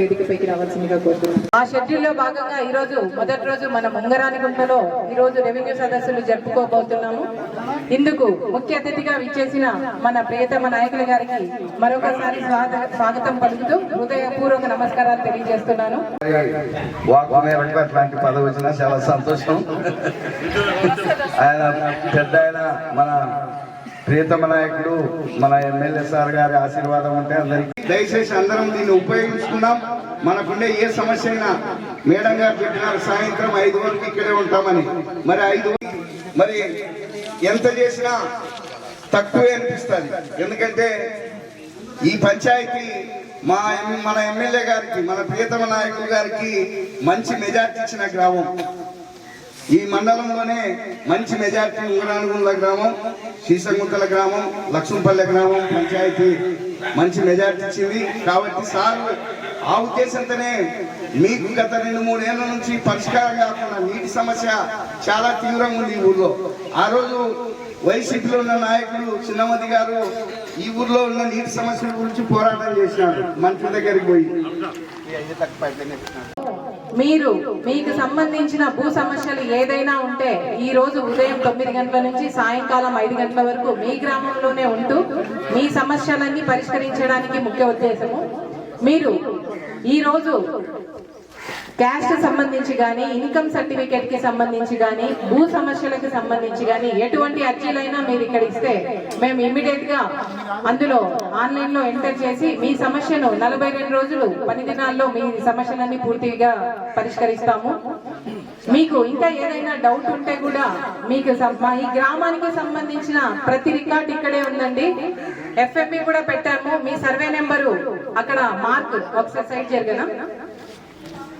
వేదికపైకి రావాల్సిందిగా కోరుతున్నాను. ఆ షెడ్యూల్లో భాగంగా ఈ రోజు మొదటి రోజు మన ముంగరాని గుంటలో ఈ రోజు రెవెన్యూ సదస్సులు జరుపుకోబోతున్నాము. ఇందుకు ముఖ్య అతిథిగా విచ్చేసిన మన ప్రియతమ నాయకుల గారికి మరొకసారి స్వాగ- స్వాగతం పలుకుతూ హృదయపూర్వక నమస్కారాలు తెలియజేస్తున్నాను. వాక్ మేరకు అట్లాంటి పదవి వచ్చినా చాలా సంతోషం. ఆయన పెద్ద ఆయన మన ప్రియతమ నాయకుడు మన ఎమ్మెల్యే సార్ గారి ఆశీర్వాదం ఉంటే అందరికి దయచేసి అందరం దీన్ని ఉపయోగించుకున్నాం మనకుండే ఏ సమస్య అయినా మేడం గారు పెట్టినారు సాయంత్రం ఐదు వరకు ఇక్కడే ఉంటామని. మరి ఐదు మరి ఎంత చేసినా తక్కువే అనిపిస్తుంది. ఎందుకంటే ఈ పంచాయతీ మా మన ఎమ్మెల్యే గారికి మన ప్రియతమ నాయకులు గారికి మంచి మెజార్టీ ఇచ్చిన గ్రామం. ఈ మండలంలోనే మంచి మెజార్టీ ఉంగరానుగుండ్ల గ్రామం శీసంగుంతల గ్రామం లక్ష్మపల్లె గ్రామం పంచాయతీ మంచి మెజార్టీ ఇచ్చింది. కాబట్టి సార్ ఆ ఉద్దేశంతోనే మీకు గత రెండు మూడేళ్ళ నుంచి పరిష్కారం కాకుండా నీటి సమస్య చాలా తీవ్రంగా ఉంది ఈ ఊర్లో. ఆ రోజు వైసీపీలో ఉన్న నాయకులు చిన్నమతి గారు ఈ ఊర్లో ఉన్న నీటి సమస్యల గురించి పోరాటం చేసినారు. మంత్రి దగ్గరికి పోయి. మీరు మీకు సంబంధించిన భూ సమస్యలు ఏదైనా ఉంటే ఈ రోజు ఉదయం తొమ్మిది గంటల నుంచి సాయంకాలం ఐదు గంటల వరకు మీ గ్రామంలోనే ఉంటూ మీ సమస్యలన్నీ పరిష్కరించడానికి ముఖ్య ఉద్దేశము. మీరు ఈ రోజు క్యాస్ట్ సంబంధించి కానీ ఇన్కమ్ సర్టిఫికేట్కి సంబంధించి కానీ భూ సమస్యలకు సంబంధించి కానీ ఎటువంటి అర్జీలైనా మీరు ఇక్కడ ఇస్తే మేము ఇమీడియట్గా అందులో ఆన్లైన్లో ఎంటర్ చేసి మీ సమస్యను నలభై రెండు రోజులు పని దినాల్లో మీ సమస్యలన్నీ పూర్తిగా పరిష్కరిస్తాము. మీకు ఇంకా ఏదైనా డౌట్ ఉంటే కూడా మీకు ఈ గ్రామానికి సంబంధించిన ప్రతి రికార్డ్ ఇక్కడే ఉందండి. ఎఫ్ఎంబి కూడా పెట్టాము. మీ సర్వే నెంబరు అక్కడ మార్క్ ఒకసారి సైడ్ జరగనా?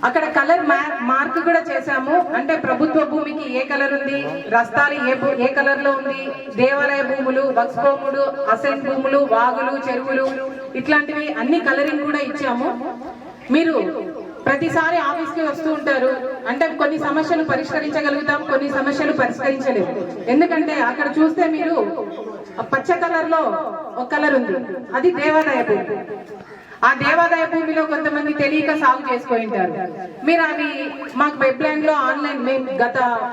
అక్కడ కలర్ మార్క్ కూడా చేశాము. అంటే ప్రభుత్వ భూమికి ఏ కలర్ ఉంది? రస్తాలు ఏ ఏ కలర్లో ఉంది? దేవాలయ భూములు వక్స్భూములు అసెంట్ భూములు వాగులు చెరువులు ఇట్లాంటివి అన్ని కలరింగ్ కూడా ఇచ్చాము. మీరు ప్రతిసారి ఆఫీస్కి వస్తూ ఉంటారు. అంటే కొన్ని సమస్యలు పరిష్కరించగలుగుతాం కొన్ని సమస్యలు పరిష్కరించలేము. ఎందుకంటే అక్కడ చూస్తే మీరు పచ్చ కలర్లో ఒక కలర్ ఉంది. అది దేవాలయ భూమి. ఆ దేవాదాయ భూమిలో కొంతమంది తెలియక సాగు చేసుకుని ఉంటారు. మీరు అవి మాకు వెబ్ లైన్లో ఆన్లైన్ మేము గత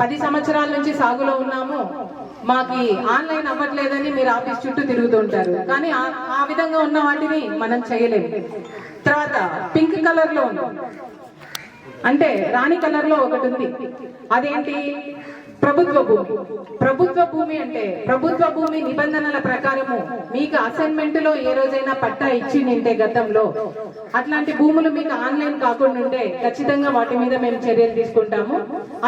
పది సంవత్సరాల నుంచి సాగులో ఉన్నాము. మాకు ఆన్లైన్ అవ్వట్లేదని మీరు ఆఫీస్ చుట్టూ తిరుగుతుంటారు కానీ ఆ- విధంగా ఉన్న వాటిని మనం చేయలేము. తర్వాత పింక్ కలర్లో అంటే రాణి కలర్లో ఒకటి ఉంది. అదేంటి? ప్రభుత్వ భూమి ప్రభుత్వ భూమి అంటే ప్రభుత్వ భూమి నిబంధనల ప్రకారము మీకు అసైన్మెంట్లో ఏ రోజైనా పట్టా ఇచ్చి నింటే గతంలో. అట్లాంటి భూములు మీకు ఆన్లైన్ కాకుండా ఉంటే ఖచ్చితంగా వాటి మీద మేము చర్యలు తీసుకుంటాము.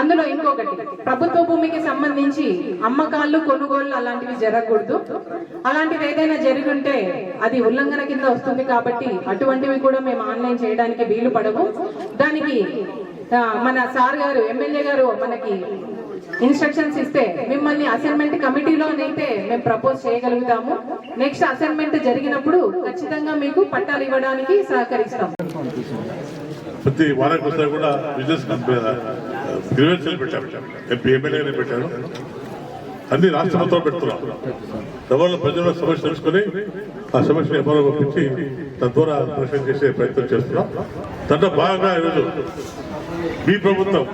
అందులో ఇంకొకటి ప్రభుత్వ భూమికి సంబంధించి అమ్మకాలు కొనుగోళ్ళు అలాంటివి జరగకూడదు. అలాంటివి ఏదైనా జరుగుంటే అది ఉల్లంఘన కింద వస్తుంది కాబట్టి అటువంటివి కూడా మేము ఆన్లైన్ చేయడానికి వీలు పడవు. దానికి మన సార్ గారు ఎమ్మెల్యే గారు మనకి ఇన్స్ట్రక్షన్స్ ఇస్తే మిమ్మల్ని అసైన్మెంట్ కమిటీలోనైతే మేము ప్రపోజ్ చేయగలుగుతాము. నెక్స్ట్ అసైన్మెంట్ జరిగినప్పుడు ఖచ్చితంగా మీకు పట్టాలు ఇవ్వడానికి సహకరిస్తాం. ప్రతి వారానికి వస్తే కూడా బిజినెస్ uh, పెట్టారు. ఎంపీ ఎమ్మెల్యేని పెట్టారు. అన్ని రాష్ట్ర ప్రభుత్వాలు పెడుతున్నాం. ఎవరిలో ప్రజల సమస్య తెలుసుకుని ఆ సమస్యను ఎవరో పంపించి తద్వారా పరిశీలన చేసే ప్రయత్నం చేస్తున్నాం. దాంట్లో భాగంగా ఈరోజు మీ ప్రభుత్వం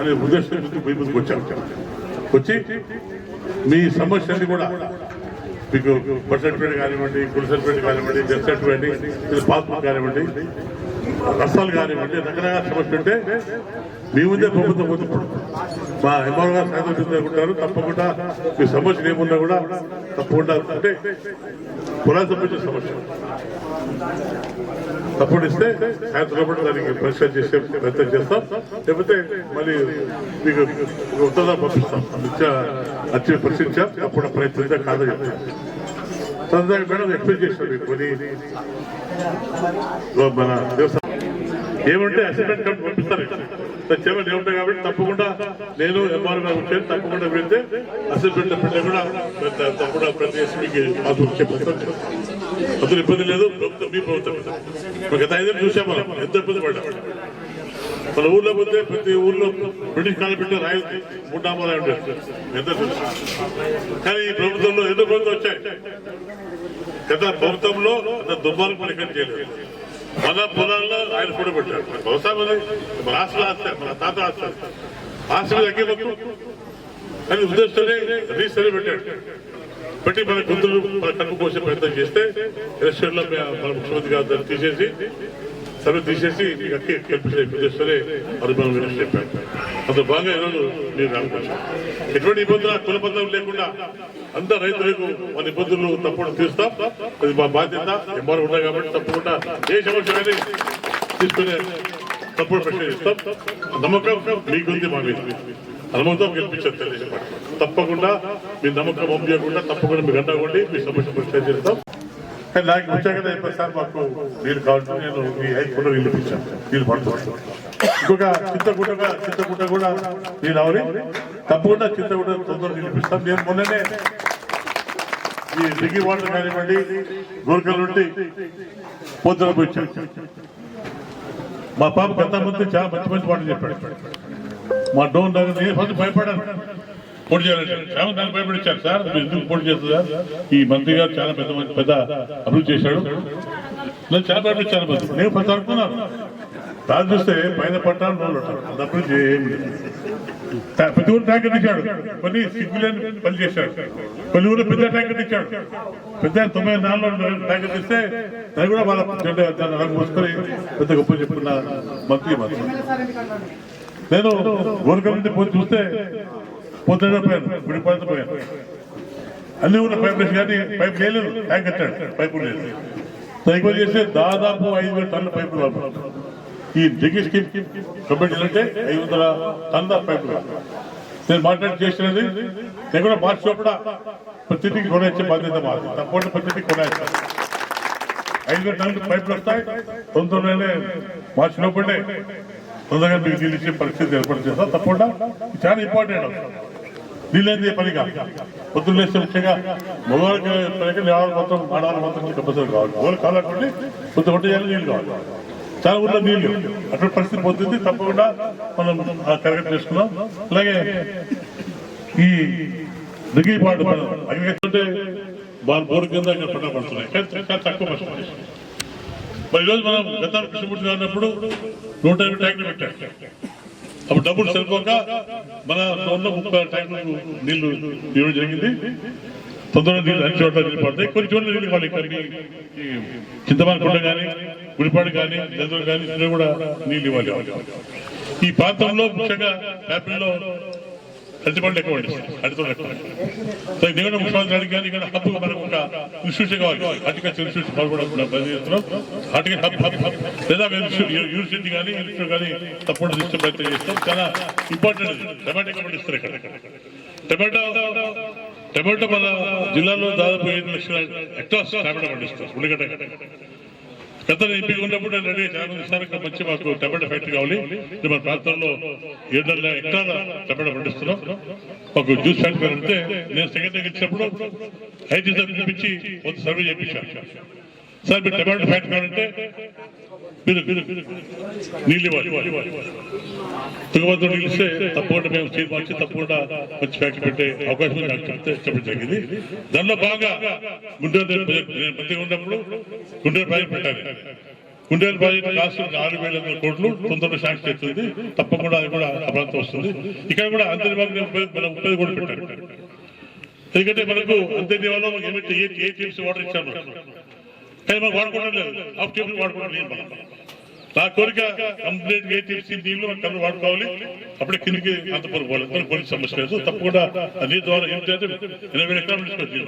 అనే ఉద్దేశం మీ ముందుకు వచ్చాం. వచ్చి మీ సమస్యని కూడా మీకు బర్త్ సర్టిఫికేట్ కానివ్వండి గుడి సర్టిఫికేట్ కానివ్వండి డెత్ సర్టిఫికేట్ పాస్బుక్ కానివ్వండి నష్టాలు కానివ్వండి రకరకాల సమస్యలు ఉంటే మీ ముందే ప్రభుత్వం ముందు మా ఎంఆర్ గారు సాయంత్రం ఉంటారు. తప్పకుండా మీ సమస్యలు ఏమున్నా కూడా తప్పకుండా అంటే కులాల సంబంధించిన సమస్య తప్పుడు ఇస్తే సాయంత్రం కూడా దానికి పరిష్కారం చేసే ప్రయత్నం చేస్తాం. లేకపోతే మళ్ళీ మీకు ఒక ఉత్తరం పంపిస్తాం. నిత్య అచ్చి పరిశీలించాం అప్పుడు ప్రయత్నించా కాదని చెప్తాం. తొందరగా మేడం ఎక్స్ప్లెయిన్ చేస్తాం మీకు మన దేవస్థానం ఏముంటే అసిస్టెంట్ కమిటీ పంపిస్తారు. చైర్మన్ ఏముంటాయి కాబట్టి తప్పకుండా నేను ఎంఆర్ గారు వచ్చాను తప్పకుండా వెళ్తే అసిస్టెంట్ పెట్టే కూడా పెద్ద- తప్పకుండా ప్రతి ఎస్పీకి పాస్బుక్ చెప్పేస్తాను అందులో ఇబ్బంది లేదు. ప్రభుత్వం మీ ప్రభుత్వం. గత ఐదేళ్ళు చూసాం మనం ఎంత ఇబ్బంది పడ్డాం. మన ఊర్లో పోతే ప్రతి ఊర్లో బ్రిటిష్ కాలం పెట్టిన రాయల్ మూడు ఉండేది ఎంత కానీ ఈ ప్రభుత్వంలో ఎన్నో ప్రభుత్వం వచ్చాయి. గత ప్రభుత్వంలో అంత దుర్మార్గం పని చేయలేదు. మన పొలాల్లో ఆయన కూడా పెట్టాడు. బహుశా మన మన ఆస్తులు ఆస్తి మన తాత ఆస్తి ఆస్తి మీద అగ్గి మొక్కు అని ఉద్దేశంతోనే రీసెల్ పెట్టాడు. పెట్టి మన గుంతులు మన కడుపు కోసే ప్రయత్నం చేస్తే ఎలక్షన్లో మన ముఖ్యమంత్రి గారు తీసేసి సభ తీసేసి మీకు అక్కి కల్పించే ఉద్దేశంతోనే అనుభవం గురించి చెప్పాడు. అంత బాగా ఈరోజు మీరు రానుకోవచ్చు ఎటువంటి ఇబ్బందులు కులబద్ధం లేకుండా అందరు రైతులకు మన ఇబ్బందులు తప్పకుండా తీరుస్తాం. అది మా బాధ్యత. ఎంఆర్ ఉన్నాయి కాబట్టి తప్పకుండా ఏ సమస్య కానీ తీసుకునే తప్పుడు ప్రశ్న ఇస్తాం నమ్మకం మీకుంది మా మీద. అనుమతితో గెలిపించారు తెలుగుదేశం తప్పకుండా మీ నమ్మకం పంపించకుండా తప్పకుండా మీకు అండగొండి మీ సమస్య పరిష్కారం చేస్తాం నాకు వచ్చాక చెప్పారు సార్ మాకు మీరు కావచ్చు నేను మీ ఐదు కూడా నీళ్ళు ఇప్పించాను నీళ్ళు పడుతున్నాను ఇంకొక చింతగుట్టగా చింతగుట్ట కూడా మీరు అవని. తప్పకుండా చింతగుట్ట తొందరగా నీళ్ళు నేను మొన్ననే ఈ దిగి వాటర్ కానివ్వండి గోర్కల్ నుండి పొద్దున వచ్చాను. మా పాప గత చాలా మంచి మంచి వాటర్ చెప్పాడు. మా డోన్ దగ్గర నేను ఫస్ట్ భయపడాను పోటీ చేయాలంటే చాలా దాన్ని భయపడించారు సార్. ఎందుకు పోటీ చేస్తుందా ఈ మంత్రి గారు చాలా పెద్ద పెద్ద అభివృద్ధి చేశాడు. నేను చాలా భయపడించాను మంత్రి. నేను ప్రతి అనుకున్నాను రాజు చూస్తే పైన పట్టాలు నోళ్ళు అభివృద్ధి ఏమి ప్రతి ఊరు ట్యాంకర్ ఇచ్చాడు కొన్ని సిగ్గులేని పని చేశాడు. కొన్ని ఊరు పెద్ద ట్యాంకర్ ఇచ్చాడు పెద్ద తొంభై నాలుగులో ట్యాంకర్ ఇస్తే అది కూడా వాళ్ళ జెండా దాన్ని పెద్ద గొప్ప చెప్పుకున్న మంత్రి మంత్రి. నేను గోరక పోయి చూస్తే పొద్దున పోయాను. ఇప్పుడు విడిపోయిన పోయాను. అన్ని ఉన్న పైప్ వేసి కానీ పైప్ లేదు ట్యాంక్ కట్టాడు. పైపు లేదు. సైకిల్ చేస్తే దాదాపు ఐదు వేల టన్నుల పైపులు వాడారు. ఈ దిగి స్కీమ్ కంప్లీట్ అంటే ఐదు వందల టన్నుల పైపులు నేను మాట్లాడి చేసినది నేను కూడా మార్చి కూడా ప్రతిదీ కొనేచ్చే బాధ్యత మాది. తప్పకుండా ప్రతిదీ కొనేస్తాను ఐదు వేల టన్నుల పైపులు వస్తాయి. తొందరలోనే మార్చి లోపలే తొందరగా మీకు తెలిసే పరిస్థితి ఏర్పాటు చేస్తాం తప్పకుండా చాలా ఇంపార్టెంట్. నీళ్ళేంది పనిగా. పొద్దున్న లేస్తే ముఖ్యంగా మగవాళ్ళకి పనికి ఆడవాళ్ళు మొత్తం ఆడవాళ్ళు మొత్తం కంపల్సరీ కావాలి. మగవాళ్ళు కావాలంటే కొంత వంట చేయాలి నీళ్ళు కావాలి. చాలా ఊళ్ళో నీళ్ళు. అటువంటి పరిస్థితి పొద్దుంది తప్పకుండా మనం కరెక్ట్ చేసుకున్నాం అలాగే ఈ దిగిపాటు మనం అగ్రికల్చర్ వాళ్ళ బోరు కింద ఇక్కడ పంట పడుతున్నాయి. కానీ తక్కువ కష్టం మరి ఈరోజు మనం గతంలో కృష్ణమూర్తి గారు నూట యాభై ట్యాంకులు పెట్టాం. అప్పుడు డబ్బులు సరిపోక మన ఉన్న ముప్పై ట్యాంకులకు నీళ్ళు ఇవ్వడం జరిగింది. తొందరగా నీళ్ళు అన్ని చోట్ల నీళ్ళు పడతాయి కొన్ని చోట్ల నీళ్ళు వాళ్ళు ఇక్కడికి చింతమాన కొండ కానీ గుడిపాడు కానీ నెల్లూరు కానీ కూడా నీళ్ళు ఇవ్వాలి. ఈ ప్రాంతంలో ముఖ్యంగా యాపిల్లో అరటి పండ్లు ఎక్కువ పండిస్తారు ఎక్కువ సో నేను ముఖ్యమంత్రి అడిగి ఇక్కడ హబ్ మనకు ఒక ఇన్స్టిట్యూషన్ కావాలి? హార్టికల్చర్ ఇన్స్టిట్యూషన్ వాళ్ళు కూడా హార్టికల్ హబ్ హబ్ హబ్. లేదా యూనివర్సిటీ కానీ ఇన్స్టిట్యూట్ కానీ తప్పకుండా తీసుకుని ప్రయత్నం చేస్తాం. చాలా ఇంపార్టెంట్ టమాటో పండిస్తారు ఇక్కడ. టమాటో టమాటో మన జిల్లాలో దాదాపు ఐదు లక్షల హెక్టార్స్ టమాటో పండిస్తారు. ఉల్లిగడ్డ. పెద్దలు ఎంపీ ఉన్నప్పుడు నేను రెడీ సార్ మంచి మాకు టమాటా ఫ్యాక్టరీ కావాలి. ఇది మన ప్రాంతంలో ఏడు నెలల హెక్టార్ల టమాటా పండిస్తున్నాం. మాకు జ్యూస్ ఫ్యాక్టరీ అంటే నేను సెక్రటరీ ఇచ్చినప్పుడు ఐటీ పిలిపించి కొంత సర్వే చేయించాను. సార్ మీరు టమాటా ఫ్యాక్టరీ కావాలంటే నీళ్ళు ఇవ్వాలి తుంగభద్ర నీళ్ళు ఇస్తే తప్పకుండా మేము తీర్మానించి తప్పకుండా మంచి ఫ్యాక్టరీ పెట్టే అవకాశం చెప్పడం జరిగింది దానిలో బాగా గుంటూరు నేను ఉన్నప్పుడు గుంటూరు ప్రాజెక్ట్ పెట్టాలి గుంటూరు ప్రాజెక్ట్ కాస్ట్ ఆరు వేల వందల కోట్లు తొందరగా శాంక్షన్ అవుతుంది తప్పకుండా అది కూడా అప్రాంతం వస్తుంది ఇక్కడ కూడా అంతర్భాగం మనం ఉపయోగ కూడా పెట్టారు ఎందుకంటే మనకు అంతే దేవాలో ఏమిటి ఏ ఏ టీమ్స్ వాటర్ ఇచ్చాము కానీ మనం వాడుకోవడం లేదు హాఫ్ టీమ్స్ వాడుకోవడం లేదు మనం నా కోరిక కంప్లీట్ ఏ నీళ్ళు కళ్ళు వాడుకోవాలి. అప్పుడే కిందికి అంత పోవాలి. పోలీస్ సమస్య లేదు. తప్పకుండా నీ ద్వారా ఏం చేస్తే ఇరవై ఎకరాలు తీసుకొచ్చి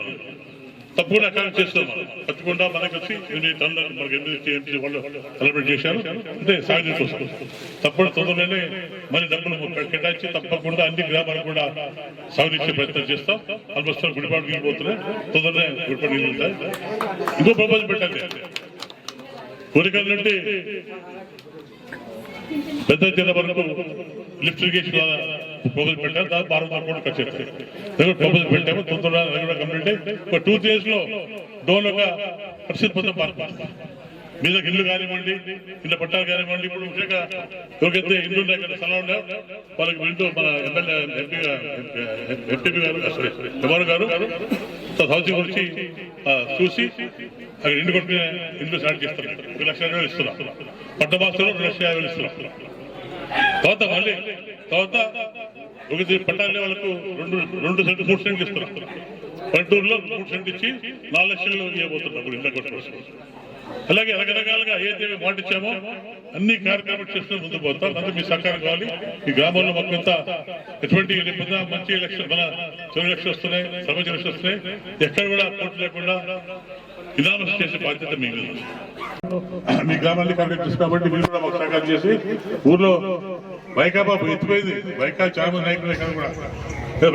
తప్పకుండా అక్కడ చేస్తాం తప్పకుండా మనకు వచ్చి యూనిట్ టన్నులు మనకి ఎనిమిది వాళ్ళు సెలబ్రేట్ చేశారు. అంటే సాగు కోసం. తప్పకుండా తొందరలోనే మరి డబ్బులు కేటాయించి తప్పకుండా అన్ని గ్రామాలకు కూడా సాగునిచ్చే ప్రయత్నం చేస్తాం. ఆల్మోస్ట్ గుడిపాటు వెళ్ళిపోతున్నాయి తొందరనే గుడిపాటు నీళ్ళు ఉంటాయి. ఇంకో ప్రపోజల్ పెట్టండి. కోరికల నుండి పెద్ద జిల్లా వరకు లిఫ్ట్ ఇరిగేషన్ ప్రపోజల్ పెట్టారు దాదాపు ఆరు వందల కోట్లు ఖర్చు అవుతాయి ప్రపోజల్ పెట్టాము తొందరగా కంప్లీట్ అయ్యి ఒక టూ డేస్లో డోన్ ఒక పరిస్థితి మొత్తం మారుతుంది మీద ఇల్లు కానివ్వండి ఇళ్ళ పట్టాలు కానివ్వండి ఇప్పుడు ముఖ్యంగా ఎవరికైతే ఇల్లు ఉన్నాయి కదా స్థలం ఉండే వాళ్ళకి వింటూ మన ఎమ్మెల్యే ఎంపీ ఎంపీ గారు సారీ కుమార్ గారు హౌసింగ్ గురించి చూసి అక్కడ ఇంటి కొట్టిన ఇల్లు స్టార్ట్ చేస్తున్నారు. ఒక లక్ష యాభై వేలు ఇస్తున్నాం పట్టబాసులు రెండు లక్షల యాభై వేలు ఇస్తున్నాం తర్వాత మళ్ళీ తర్వాత ఒకటి పట్టాలి వాళ్ళకు రెండు రెండు సెంట్లు మూడు సెంట్లు ఇస్తున్నాం పల్లెటూరులో మూడు సెంట్లు ఇచ్చి నాలుగు లక్షల్లో ఇవ్వబోతున్నాం ఇప్పుడు ఇంట్లో కొట్టుకోవచ్చు అలాగే రకరకాలుగా ఏదైతే మాట అన్ని కార్యక్రమాలు చేస్తూ ముందు పోతాం. అందుకు మీ సహకారం కావాలి. ఈ గ్రామంలో మొత్తం అంతా ఎటువంటి మంచి ఎలక్షన్ మన తొలి లక్షలు వస్తున్నాయి సమాజ లక్షలు వస్తున్నాయి. ఎక్కడ కూడా పోటీ లేకుండా ఇనామస్ చేసే బాధ్యత మీకు మీ గ్రామాన్ని కండక్ట్ చేసి కాబట్టి మీరు కూడా మాకు సహకారం చేసి ఊర్లో వైకాపా ఎత్తిపోయింది. వైకాపా చాలా నాయకులు కూడా.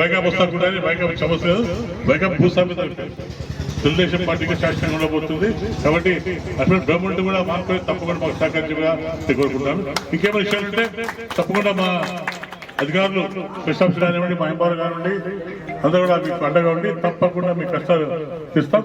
వైకాపా వస్తా కూడా వైకాపా సమస్య లేదు. వైకాపా భూస్వామ్యత తెలుగుదేశం పార్టీకి శాసనం ఉండబోతుంది. కాబట్టి అసలు గవర్నమెంట్ కూడా మాకు తప్పకుండా మాకు సహకరించి కోరుకుంటాను. ఇంకేమైనా విషయాలు ఉంటే తప్పకుండా మా అధికారులు కృష్ణాంశ కానివ్వండి మా ఎంపారు కానివ్వండి అందరూ కూడా మీకు అండగా ఉండి తప్పకుండా మీ కష్టాలు తీస్తాం.